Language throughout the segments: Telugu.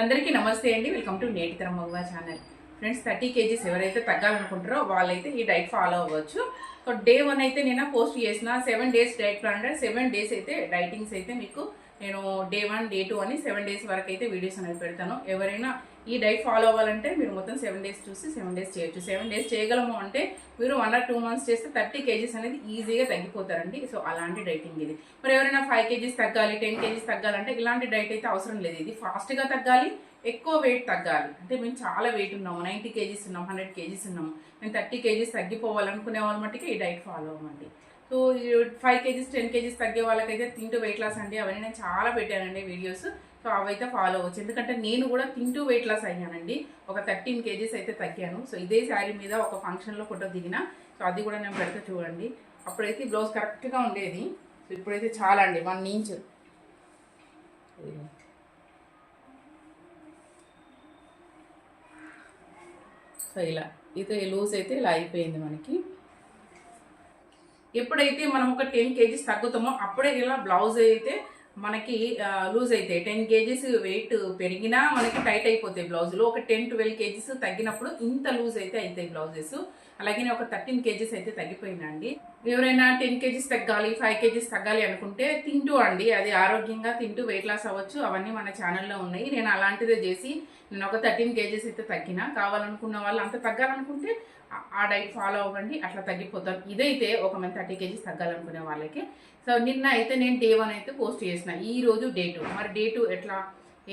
అందరికీ నమస్తే అండి. వెల్కమ్ టు నేటి తరం మగువా ఛానల్. ఫ్రెండ్స్ థర్టీ కేజీస్ ఎవరైతే తగ్గాలనుకుంటారో వాళ్ళైతే ఈ డైట్ ఫాలో అవ్వచ్చు. డే వన్ అయితే నేను పోస్ట్ చేసిన సెవెన్ డేస్ డైట్ ప్లాన్ అంటే సెవెన్ డేస్ అయితే డైటింగ్స్ అయితే మీకు నేను డే వన్ డే టూ అని సెవెన్ డేస్ వరకు అయితే వీడియోస్ అనేవి పెడతాను. ఎవరైనా ఈ డైట్ ఫాలో అవ్వాలంటే మీరు మొత్తం సెవెన్ డేస్ చూసి సెవెన్ డేస్ చేయొచ్చు. సెవెన్ డేస్ చేయగలము అంటే మీరు వన్ ఆర్ టూ మంత్స్ చేస్తే థర్టీ కేజీస్ అనేది ఈజీగా తగ్గిపోతారండి. సో అలాంటి డైటింగ్ ఇది. మరి ఎవరైనా ఫైవ్ కేజీస్ తగ్గాలి టెన్ కేజీస్ తగ్గాలంటే ఇలాంటి డైట్ అయితే అవసరం లేదు. ఇది ఫాస్ట్గా తగ్గాలి ఎక్కువ వెయిట్ తగ్గాలి. అంటే మేము చాలా వెయిట్ ఉన్నాము. నైంటీ కేజీస్ ఉన్నాం హండ్రెడ్ కేజీస్ ఉన్నాము. మేము థర్టీ కేజీస్ తగ్గిపోవాలనుకునే వాళ్ళ మట్టుకే ఈ డైట్ ఫాలో అవ్వండి. So five kgs ten kgs తగ్గే వాళ్ళకైతే తింటూ వెయిట్ లాస్ అండి అవన్నీ నేను చాలా పెట్టానండి వీడియోస్ సో అవైతే ఫాలో అవ్వచ్చు. ఎందుకంటే నేను కూడా తింటూ వెయిట్ లాస్ అయ్యానండి. ఒక థర్టీన్ కేజీస్ అయితే తగ్గాను. సో ఇదే శారీ మీద ఒక ఫంక్షన్లో ఫోటో దిగిన. సో అది కూడా నేను పెడితే చూడండి. అప్పుడైతే బ్లౌజ్ కరెక్ట్గా ఉండేది. సో ఇప్పుడైతే చాలా అండి. One inch. సో ఇలా. ఇది లూజ్ అయితే ఇలా అయిపోయింది మనకి. ఎప్పుడైతే మనం ఒక టెన్ కేజీస్ తగ్గుతామో అప్పుడే ఇలా బ్లౌజ్ అయితే మనకి లూజ్ అవుతాయి టెన్ కేజీస్ వెయిట్ పెరిగినా మనకి టైట్ అయిపోతాయి బ్లౌజులు. ఒక టెన్ ట్వెల్వ్ కేజీస్ తగ్గినప్పుడు ఇంత లూజ్ అయితే అవుతాయి బ్లౌజెస్. అలాగే ఒక థర్టీన్ కేజీస్ అయితే తగ్గిపోయిందండి. ఎవరైనా టెన్ కేజీస్ తగ్గాలి ఫైవ్ కేజీస్ తగ్గాలి అనుకుంటే తింటూ అండి. అది ఆరోగ్యంగా తింటూ వెయిట్ లాస్ అవ్వచ్చు. అవన్నీ మన ఛానల్లో ఉన్నాయి. నేను అలాంటిదే చేసి నేను ఒక థర్టీన్ కేజీస్ అయితే తగ్గిన కావాలనుకున్న వాళ్ళు అంత తగ్గాలనుకుంటే ఆ- డైట్ ఫాలో అవ్వండి. అట్లా తగ్గిపోతారు. ఇదైతే ఒక మంది థర్టీ కేజీస్ తగ్గాలనుకునే వాళ్ళకి. సో నిన్న అయితే నేను డే వన్ అయితే పోస్ట్ చేసిన ఈ రోజు డే టూ మరి డే టూ ఎట్లా?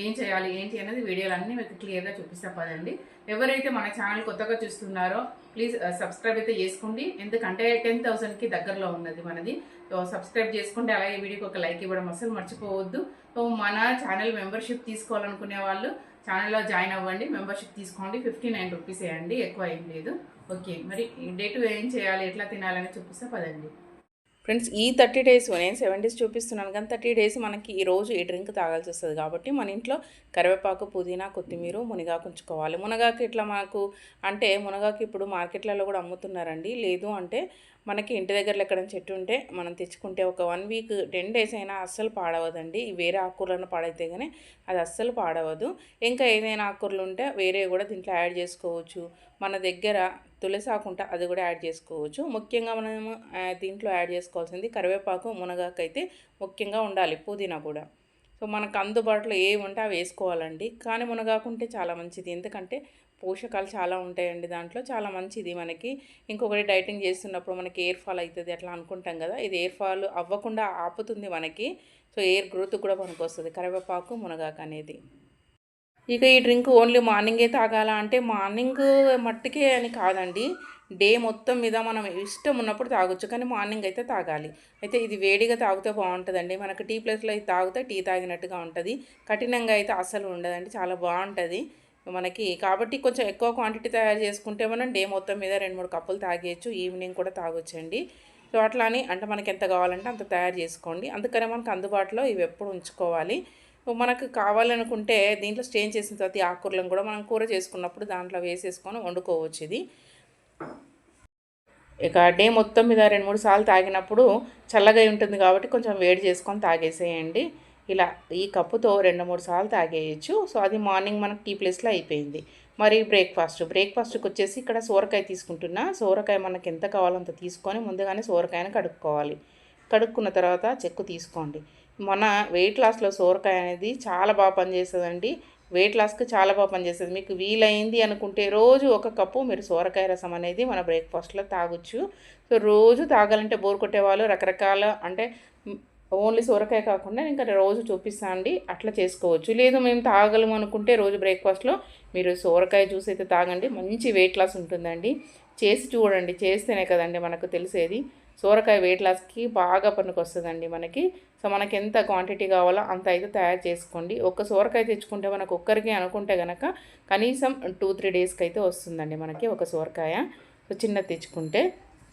ఏం చేయాలి? ఏంటి అనేది వీడియోలు అన్నీ మీకు క్లియర్గా చూపిస్తా పదండి. ఎవరైతే మన ఛానల్ కొత్తగా చూస్తున్నారో ప్లీజ్ సబ్స్క్రైబ్ uh, అయితే చేసుకోండి. ఎందుకంటే టెన్ థౌసండ్కి దగ్గరలో ఉన్నది మనది. సో సబ్స్క్రైబ్ చేసుకోండి అలాగే వీడియోకి ఒక లైక్ ఇవ్వడం అసలు మర్చిపోవద్దు. సో మన ఛానల్ మెంబర్షిప్ తీసుకోవాలనుకునే వాళ్ళు ఛానల్లో జాయిన్ అవ్వండి. మెంబర్షిప్ తీసుకోండి. ఫిఫ్టీ నైన్ రూపీస్ వేయండి ఎక్కువ ఏం లేదు. ఓకే మరి డే టు ఏం చేయాలి? ఎట్లా తినాలని చూపిస్తే పదండి. ఫ్రెండ్స్ ఈ థర్టీ డేస్ నేను సెవెన్ డేస్ చూపిస్తున్నాను. కానీ థర్టీ డేస్ మనకి ఈ రోజు ఈ డ్రింక్ తాగాల్సి వస్తుంది కాబట్టి మన ఇంట్లో కరివేపాకు పుదీనా కొత్తిమీర మునగాకు ఉంచుకోవాలి. మునగాకు ఇట్లా మనకు అంటే మునగాకు ఇప్పుడు మార్కెట్లలో కూడా అమ్ముతున్నారండి. లేదు అంటే మనకి ఇంటి దగ్గర ఎక్కడైనా చెట్టు ఉంటే మనం తెచ్చుకుంటే ఒక వన్ వీక్ టెన్ డేస్ అయినా అస్సలు పాడవదండి. వేరే ఆకుకూరలను పాడైతే కానీ అది అస్సలు పాడవదు. ఇంకా ఏదైనా ఆకుకూరలు ఉంటే వేరే కూడా దీంట్లో యాడ్ చేసుకోవచ్చు. మన దగ్గర తులసి ఆకు ఉంటే అది కూడా యాడ్ చేసుకోవచ్చు. ముఖ్యంగా మనము దీంట్లో యాడ్ చేసుకోవాల్సింది కరివేపాకు మునగాకైతే ముఖ్యంగా ఉండాలి పుదీనా కూడా. సో మనకు అందుబాటులో ఏవి ఉంటే అవి వేసుకోవాలండి. కానీ మునగాకుంటే చాలా మంచిది. ఎందుకంటే పోషకాలు చాలా ఉంటాయండి దాంట్లో. చాలా మంచిది మనకి. ఇంకొకటి డైటింగ్ చేస్తున్నప్పుడు మనకి ఎయిర్ ఫాల్ అవుతుంది అట్లా అనుకుంటాం కదా. ఇది ఎయిర్ ఫాల్ అవ్వకుండా ఆపుతుంది మనకి. సో ఎయిర్ గ్రోత్ కూడా పనికొస్తుంది. కరివేపాకు మునగాకు అనేది. ఇక ఈ డ్రింక్ ఓన్లీ మార్నింగే తాగాల అంటే మార్నింగ్ మట్టుకే అని కాదండి. డే మొత్తం మీద మనం ఇష్టం ఉన్నప్పుడు తాగొచ్చు. కానీ మార్నింగ్ అయితే తాగాలి. అయితే ఇది వేడిగా తాగితే బాగుంటుందండి. మనకు టీ ప్లేస్లో అయితే తాగితే టీ తాగినట్టుగా ఉంటుంది. కఠినంగా అయితే అసలు ఉండదండి. చాలా బాగుంటుంది. మనకి కాబట్టి కొంచెం ఎక్కువ క్వాంటిటీ తయారు చేసుకుంటే మనం డే మొత్తం మీద రెండు మూడు కప్పులు తాగేయచ్చు. ఈవినింగ్ కూడా తాగొచ్చండి. సో అట్లా అని అంటే మనకి ఎంత కావాలంటే అంత తయారు చేసుకోండి. అందుకనే మనకు అందుబాటులో ఇవి ఎప్పుడు ఉంచుకోవాలి. మనకు కావాలనుకుంటే దీంట్లో స్టేన్ చేసిన తర్వాత ఈ ఆకుకూరలను కూడా మనం కూర చేసుకున్నప్పుడు దాంట్లో వేసేసుకొని వండుకోవచ్చు ఇది. ఇక డే మొత్తం మీద రెండు మూడు సార్లు తాగినప్పుడు చల్లగా ఉంటుంది కాబట్టి కొంచెం వేడి చేసుకొని తాగేసేయండి. ఇలా ఈ కప్పుతో రెండు మూడు సార్లు తాగేయచ్చు. సో అది మార్నింగ్ మనకు టీ ప్లేస్లో అయిపోయింది. మరి బ్రేక్ఫాస్ట్. బ్రేక్ఫాస్ట్కి వచ్చేసి ఇక్కడ సోరకాయ తీసుకుంటున్నా. సోరకాయ మనకి ఎంత కావాలో అంత తీసుకొని ముందుగానే సోరకాయను కడుక్కోవాలి. కడుక్కున్న తర్వాత చెక్కు తీసుకోండి. మన వెయిట్ లాస్లో సోరకాయ అనేది చాలా బాగా పనిచేస్తుందండి. వెయిట్ లాస్కి చాలా బాగా పనిచేస్తుంది. మీకు వీలైంది అనుకుంటే రోజు ఒక కప్పు మీరు సోరకాయ రసం అనేది మన బ్రేక్ఫాస్ట్లో తాగొచ్చు. సో రోజు తాగాలంటే బోర్ కొట్టేవాళ్ళు రకరకాల అంటే ఓన్లీ సొరకాయ కాకుండా ఇంకా రోజు చూపిస్తా అండి. అట్లా చేసుకోవచ్చు. లేదు మేము తాగలం అనుకుంటే రోజు బ్రేక్ఫాస్ట్లో మీరు సోరకాయ జ్యూస్ అయితే తాగండి. మంచి వెయిట్ లాస్ ఉంటుందండి. చేసి చూడండి. చేస్తేనే కదండి మనకు తెలిసేది. సోరకాయ వెయిట్ లాస్కి బాగా పనికొస్తుందండి మనకి. సో మనకి ఎంత క్వాంటిటీ కావాలో అంత అయితే తయారు చేసుకోండి. ఒక్క సోరకాయ తెచ్చుకుంటే మనకు ఒక్కరికి అనుకుంటే కనుక కనీసం టూ త్రీ డేస్కి అయితే వస్తుందండి మనకి ఒక సోరకాయ. సో చిన్నది తెచ్చుకుంటే.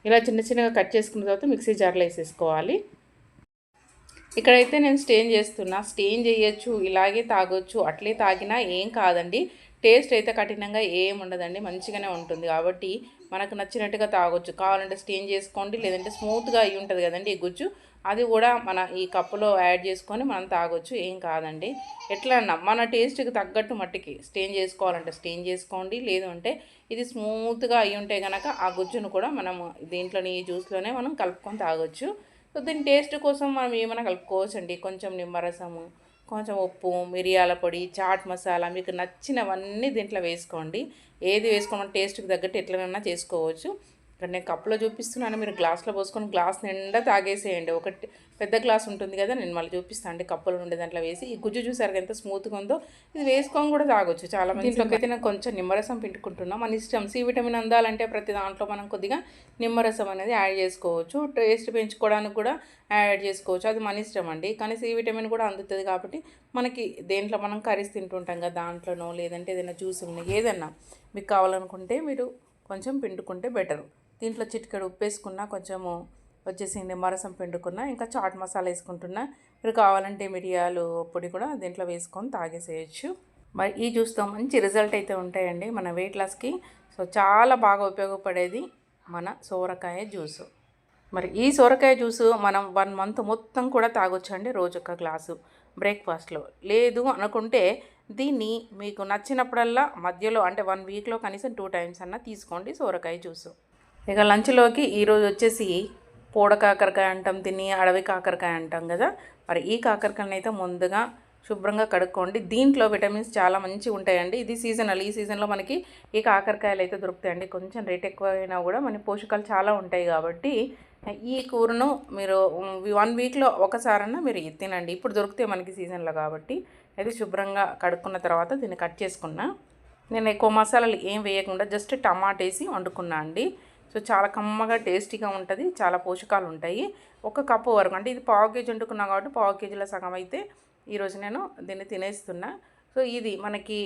ఇలా చిన్న చిన్నగా కట్ చేసుకున్న తర్వాత మిక్సీ జార్లో వేసేసుకోవాలి. ఇక్కడైతే నేను స్టేన్ చేస్తున్నా. స్టేన్ చేయొచ్చు ఇలాగే తాగొచ్చు అట్లే తాగినా ఏం కాదండి. టేస్ట్ అయితే కఠినంగా ఏం ఉండదండి మంచిగానే ఉంటుంది. కాబట్టి మనకు నచ్చినట్టుగా తాగొచ్చు. కావాలంటే స్టీమ్ చేసుకోండి లేదంటే స్మూత్గా అయి ఉంటుంది కదండి ఈ గుజ్జు. అది కూడా మన ఈ కప్పులో యాడ్ చేసుకొని మనం తాగొచ్చు ఏం కాదండి. ఎట్లా అన్నా మన టేస్ట్కి తగ్గట్టు మట్టికి స్టేన్ చేసుకోవాలంటే స్టేన్ చేసుకోండి. లేదు అంటే ఇది స్మూత్గా అయి ఉంటే కనుక ఆ గుజ్జును కూడా మనం దీంట్లోని ఈ జ్యూస్లోనే మనం కలుపుకొని తాగొచ్చు. సో దీని టేస్ట్ కోసం మనం ఏమైనా కలుపుకోవచ్చండి? కొంచెం నిమ్మరసము కొంచెం ఉప్పు మిరియాల పొడి చాట్ మసాలా మీకు నచ్చినవన్నీ దీంట్లో వేసుకోండి. ఏది వేసుకోమని టేస్ట్కి తగ్గట్టు ఎట్లనైనా చేసుకోవచ్చు. ఇక్కడ నేను కప్పులో చూపిస్తున్నాను మీరు గ్లాస్లో పోసుకొని గ్లాస్ నిండా తాగేసేయండి. ఒకటి పెద్ద గ్లాస్ ఉంటుంది కదా నేను మళ్ళీ చూపిస్తాను అండి కప్పులో ఉండే దాంట్లో వేసి ఈ గుజ్జు చూసారు ఎంత స్మూత్గా ఉందో ఇది వేసుకొని కూడా తాగొచ్చు. చాలా మంది దీంట్లోకి అయితే నేను కొంచెం నిమ్మరసం పిండుకుంటున్నాం. మన ఇష్టం సి విటమిన్ అందాలంటే ప్రతి దాంట్లో మనం కొద్దిగా నిమ్మరసం అనేది యాడ్ చేసుకోవచ్చు. టేస్ట్ పెంచుకోవడానికి కూడా యాడ్ చేసుకోవచ్చు. అది మన ఇష్టం అండి. కానీ సి విటమిన్ కూడా అందుతుంది కాబట్టి మనకి దేంట్లో మనం కర్రీస్ తింటుంటాం కదా దాంట్లోనో లేదంటే ఏదైనా జ్యూస్ ఉన్నాయి ఏదన్నా మీకు కావాలనుకుంటే మీరు కొంచెం పిండుకుంటే బెటర్. దీంట్లో చిటికెడు ఉప్పు వేసుకున్నా కొంచెము వచ్చేసింది మరసం పిండుకున్నా ఇంకా చాట్ మసాలా వేసుకుంటున్నా. మీరు కావాలంటే మిరియాలు పొడి కూడా దీంట్లో వేసుకొని తాగేసేయచ్చు. మరి ఈ జ్యూస్తో మంచి రిజల్ట్ అయితే ఉంటాయండి మన వెయిట్ లాస్కి సో చాలా బాగా ఉపయోగపడేది మన సోరకాయ జ్యూసు. మరి ఈ సొరకాయ జ్యూస్ మనం వన్ మంత్ మొత్తం కూడా తాగొచ్చండి రోజు ఒక గ్లాసు బ్రేక్ఫాస్ట్లో. లేదు అనుకుంటే దీన్ని మీకు నచ్చినప్పుడల్లా మధ్యలో అంటే వన్ వీక్లో కనీసం టూ టైమ్స్ అన్నా తీసుకోండి సోరకాయ జ్యూస్. ఇక లంచ్లోకి ఈరోజు వచ్చేసి పూడ కాకరకాయ అంటాం తిని అడవి కాకరకాయ అంటాం కదా. మరి ఈ కాకరకాయని అయితే ముందుగా శుభ్రంగా కడుక్కోండి. దీంట్లో విటమిన్స్ చాలా మంచి ఉంటాయండి. ఇది సీజనల్ ఈ సీజన్లో మనకి ఈ కాకరకాయలు అయితే దొరుకుతాయండి. కొంచెం రేట్ ఎక్కువైనా కూడా మన పోషకాలు చాలా ఉంటాయి కాబట్టి ఈ కూరను మీరు వన్ వీక్లో ఒకసారన్నా మీరు తినండి. ఇప్పుడు దొరికితే మనకి సీజన్లో కాబట్టి. అయితే శుభ్రంగా కడుక్కున్న తర్వాత దీన్ని కట్ చేసుకున్నా. నేను ఎక్కువ మసాలాలు ఏం వేయకుండా జస్ట్ టమాటేసి వండుకున్నా అండి. సో చాలా కమ్మగా టేస్టీగా ఉంటుంది. చాలా పోషకాలు ఉంటాయి. ఒక కప్పు వరకు అంటే ఇది పావు కేజీ వండుకున్నా కాబట్టి పావు కేజీల సగం అయితే ఈరోజు నేను దీన్ని తినేస్తున్నా. సో ఇది మనకి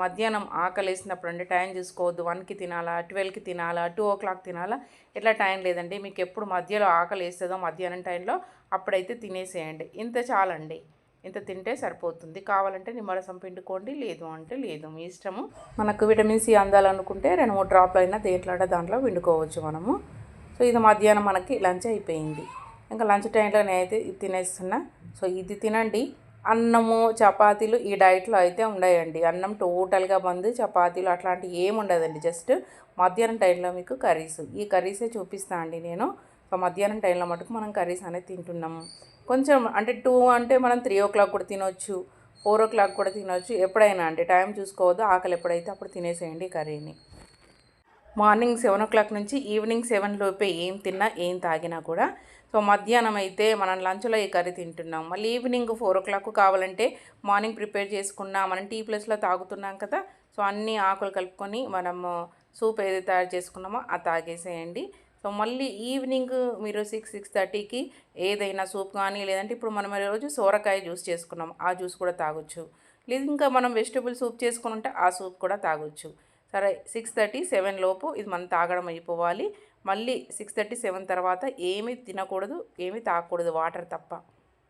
మధ్యాహ్నం ఆకలి వేసినప్పుడు అండి టైం చూసుకోవద్దు. వన్కి తినాలా ట్వెల్వ్కి తినాలా టూ ఓ క్లాక్ తినాలా ఇట్లా టైం లేదండి. మీకు ఎప్పుడు మధ్యలో ఆకలి వేస్తుందో మధ్యాహ్నం టైంలో అప్పుడైతే తినేసేయండి. ఇంత చాలండి. ఇంత తింటే సరిపోతుంది. కావాలంటే నిమ్మరసం పిండుకోండి లేదు అంటే లేదు. మీ ఇష్టము. మనకు విటమిన్ సి అందాలనుకుంటే రెండు మూడు డ్రాప్లు అయినా దేంట్లో దాంట్లో పిండుకోవచ్చు మనము. సో ఇది మధ్యాహ్నం మనకి లంచ్ అయిపోయింది. ఇంకా లంచ్ టైంలో నేనైతే ఇది తినేస్తున్నా. సో ఇది తినండి. అన్నము చపాతీలు ఈ డైట్లో అయితే ఉండయండి. అన్నం టోటల్గా బంద్ చపాతీలు అట్లాంటివి ఏమి ఉండదండి జస్ట్ మధ్యాహ్నం టైంలో మీకు కర్రీస్. ఈ కర్రీసే చూపిస్తాను అండి నేను. మధ్యాహ్నం టైంలో మటుకు మనం కర్రీస్ అనేది తింటున్నాము. కొంచెం అంటే టూ అంటే మనం త్రీ ఓ క్లాక్ కూడా తినొచ్చు ఫోర్ ఓ క్లాక్ కూడా తినొచ్చు. ఎప్పుడైనా అంటే టైం చూసుకోవద్దు ఆకలి ఎప్పుడైతే అప్పుడు తినేసేయండి కర్రీని. మార్నింగ్ సెవెన్ ఓ క్లాక్ నుంచి ఈవినింగ్ సెవెన్ లోపే ఏం తిన్నా ఏం తాగినా కూడా. సో మధ్యాహ్నం అయితే మనం లంచ్లో ఈ కర్రీ తింటున్నాం. మళ్ళీ ఈవినింగ్ ఫోర్ ఓ క్లాక్ కావాలంటే మార్నింగ్ ప్రిపేర్ చేసుకున్నా మనం టీ ప్లస్లో తాగుతున్నాం కదా. సో అన్ని ఆకులు కలుపుకొని మనము సూప్ ఏది తయారు చేసుకున్నామో అది తాగేసేయండి. సో మళ్ళీ ఈవినింగ్ మీరు సిక్స్ సిక్స్ థర్టీకి ఏదైనా సూప్ కానీ లేదంటే ఇప్పుడు మనం రోజు సోరకాయ జ్యూస్ చేసుకున్నాం ఆ జ్యూస్ కూడా తాగొచ్చు. లేదు ఇంకా మనం వెజిటబుల్ సూప్ చేసుకుని ఉంటే ఆ సూప్ కూడా తాగొచ్చు. సరే సిక్స్ థర్టీ సెవెన్ లోపు ఇది మనం తాగడం అయిపోవాలి. మళ్ళీ సిక్స్ థర్టీ సెవెన్ తర్వాత ఏమీ తినకూడదు ఏమీ తాగకూడదు వాటర్ తప్ప.